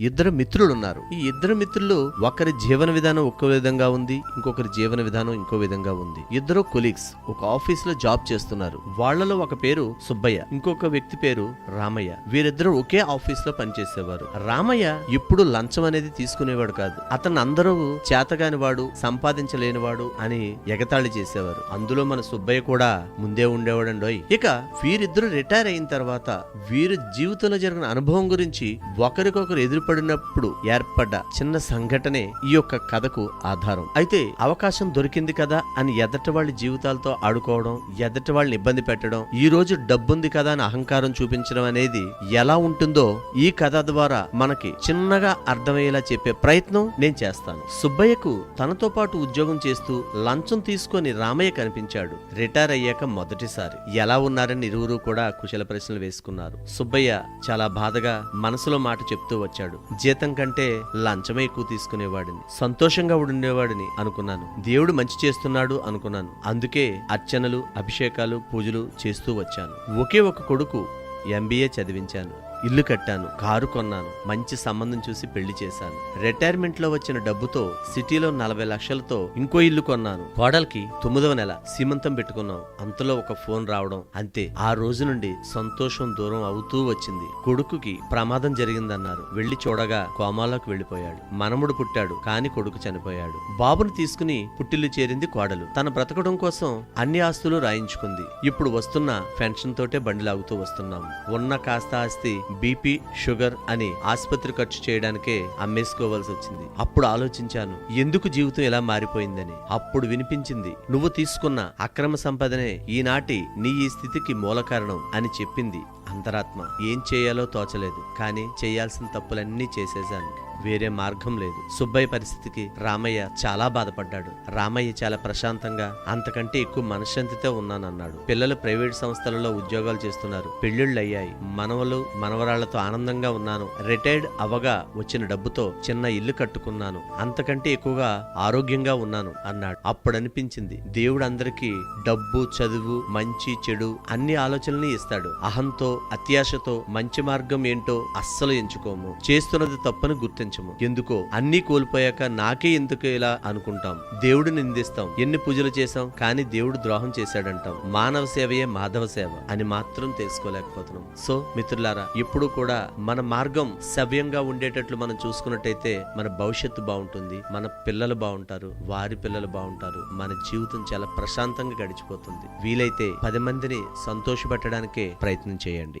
ఇద్దరు మిత్రులు ఉన్నారు ఈ ఇద్దరు మిత్రులు ఒకరి జీవన విధానం ఒక్కో విధంగా ఉంది ఇంకొకరి జీవన విధానం ఇంకో విధంగా ఉంది. ఇద్దరు కొలీగ్స్ ఒక ఆఫీస్లో జాబ్ చేస్తున్నారు. వాళ్ళలో ఒక పేరు సుబ్బయ్య ఇంకొక వ్యక్తి పేరు రామయ్య. వీరిద్దరూ ఒకే ఆఫీస్లో పనిచేసేవారు. రామయ్య ఇప్పుడు లంచం అనేది తీసుకునేవాడు కాదు. అతను అందరూ చేతగాని వాడు సంపాదించలేనివాడు అని ఎగతాళి చేసేవారు. అందులో మన సుబ్బయ్య కూడా ముందే ఉండేవాడండోయ్. ఇక వీరిద్దరూ రిటైర్ అయిన తర్వాత వీరి జీవితంలో జరిగిన అనుభవం గురించి ఒకరికొకరు ఎదురు ఏర్పడినప్పుడు ఏర్పడ్డ చిన్న సంఘటనే ఈ యొక్క కథకు ఆధారం. అయితే అవకాశం దొరికింది కదా అని ఎదటి వాళ్ళ జీవితాలతో ఆడుకోవడం ఎదటి వాళ్ళని ఇబ్బంది పెట్టడం ఈ రోజు డబ్బుంది కదా అని అహంకారం చూపించడం అనేది ఎలా ఉంటుందో ఈ కథ ద్వారా మనకి చిన్నగా అర్థమయ్యేలా చెప్పే ప్రయత్నం నేను చేస్తాను. సుబ్బయ్యకు తనతో పాటు ఉద్యోగం చేస్తూ లంచం తీసుకొని రామయ్య కనిపించాడు. రిటైర్ అయ్యాక మొదటిసారి. ఎలా ఉన్నారని ఇరువురు కూడా కుశల ప్రశ్నలు వేసుకున్నారు. సుబ్బయ్య చాలా బాధగా మనసులో మాట చెప్తూ వచ్చాడు. జీతం కంటే లంచమే ఎక్కువ తీసుకునేవాడిని. సంతోషంగా ఉండేవాడిని అనుకున్నాను. దేవుడు మంచి చేస్తున్నాడు అనుకున్నాను. అందుకే అర్చనలు అభిషేకాలు పూజలు చేస్తూ వచ్చాను. ఒకే ఒక కొడుకు ఎంబీఏ చదివించాను. ఇల్లు కట్టాను కారు కొన్నాను మంచి సంబంధం చూసి పెళ్ళి చేశాను. రిటైర్మెంట్లో వచ్చిన డబ్బుతో సిటీలో నలభై లక్షలతో ఇంకో ఇల్లు కొన్నాను. కోడలికి తొమ్మిదవ నెల సీమంతం పెట్టుకున్నాం. అంతలో ఒక ఫోన్ రావడం అంతే. ఆ రోజు నుండి సంతోషం దూరం అవుతూ వచ్చింది. కొడుకుకి ప్రమాదం జరిగిందన్నారు. వెళ్ళి చూడగా కోమాలోకి వెళ్ళిపోయాడు మనముడు పుట్టాడు కాని కొడుకు చనిపోయాడు. బాబుని తీసుకుని పుట్టిల్లు చేరింది కోడలు. తన బ్రతకడం కోసం అన్ని ఆస్తులు రాయించుకుంది. ఇప్పుడు వస్తున్న పెన్షన్ తోటే బండి లాగుతూ వస్తున్నాం. ఉన్న కాస్త ఆస్తి బీపీ షుగర్ అని ఆసుపత్రి ఖర్చు చేయడానికే అమ్మేసుకోవాల్సి వచ్చింది అప్పుడు ఆలోచించాను ఎందుకు జీవితం ఇలా మారిపోయిందని. అప్పుడు వినిపించింది నువ్వు తీసుకున్న అక్రమ సంపదనే ఈనాటి నీ ఈ స్థితికి మూల కారణం అని చెప్పింది అంతరాత్మ. ఏం చేయాలో తోచలేదు కానీ చేయాల్సిన తప్పులన్నీ చేసేశాను. వేరే మార్గం లేదు. సుబ్బయ్య పరిస్థితికి రామయ్య చాలా బాధపడ్డాడు. రామయ్య చాలా ప్రశాంతంగా అంతకంటే ఎక్కువ మనశ్శాంతితో ఉన్నానన్నాడు. పిల్లలు ప్రైవేట్ సంస్థలలో ఉద్యోగాలు చేస్తున్నారు. పెళ్ళిళ్ళు అయ్యాయి. మనవలు మనవరాళ్ళతో ఆనందంగా ఉన్నాను. రిటైర్డ్ అవగా వచ్చిన డబ్బుతో చిన్న ఇల్లు కట్టుకున్నాను. అంతకంటే ఎక్కువగా ఆరోగ్యంగా ఉన్నాను అన్నాడు. అప్పుడు అనిపించింది దేవుడు అందరికీ డబ్బు చదువు మంచి చెడు అన్ని ఆలోచనల్ని ఇస్తాడు. అహంతో అత్యాశతో మంచి మార్గం ఏంటో అస్సలు ఎంచుకోము. చేస్తున్నది తప్పని గుర్తించము ఎందుకో అన్ని కోల్పోయాక నాకే ఎందుకు ఇలా అనుకుంటాం. దేవుడు నిందిస్తాం. ఎన్ని పూజలు చేశాం? కానీ దేవుడు ద్రోహం చేశాడంటాం. మానవ సేవయే మాధవ సేవ అని మాత్రం తెలుసుకోలేకపోతున్నాం. సో మిత్రులారా ఎప్పుడు కూడా మన మార్గం సవ్యంగా ఉండేటట్లు మనం చూసుకున్నట్టయితే మన భవిష్యత్తు బాగుంటుంది. మన పిల్లలు బాగుంటారు. వారి పిల్లలు బాగుంటారు. మన జీవితం చాలా ప్రశాంతంగా గడిచిపోతుంది. వీలైతే పది మందిని సంతోషపెట్టడానికే ప్రయత్నం చేయండి.